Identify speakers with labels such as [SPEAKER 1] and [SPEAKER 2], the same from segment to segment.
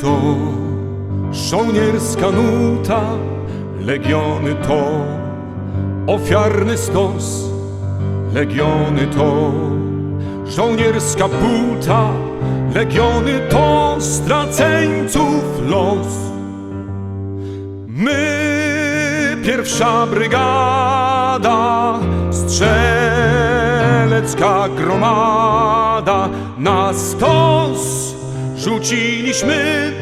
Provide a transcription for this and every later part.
[SPEAKER 1] to żołnierska nuta, legiony to ofiarny stos, legiony to żołnierska buta, legiony to straceńców los. My, pierwsza brygada, strzelecka gromada, na stos rzuciliśmy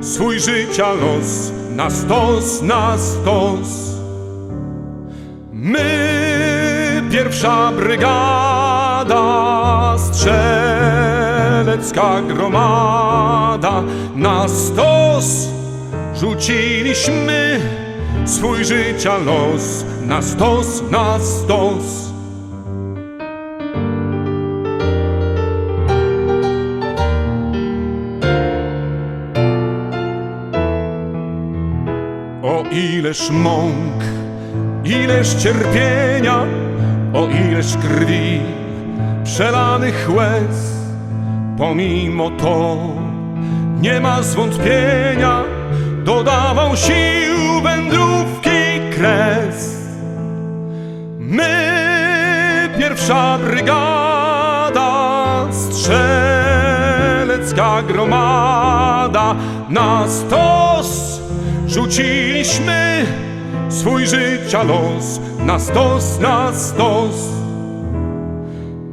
[SPEAKER 1] swój życia los, na stos, na stos. My, pierwsza brygada, strzelecka gromada, na stos rzuciliśmy swój życia los, na stos, na stos. O ileż mąk, ileż cierpienia, o ileż krwi, przelanych łez. Pomimo to nie ma zwątpienia, dodawał sił wędrówki kres. My, pierwsza brygada, strzelecka gromada, na stos rzuciliśmy swój życia los, na stos, na stos.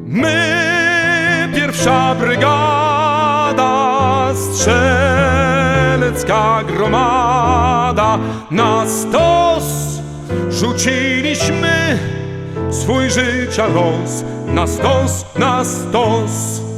[SPEAKER 1] My, pierwsza brygada, strzelecka gromada, na stos rzuciliśmy swój życia los, na stos, na stos.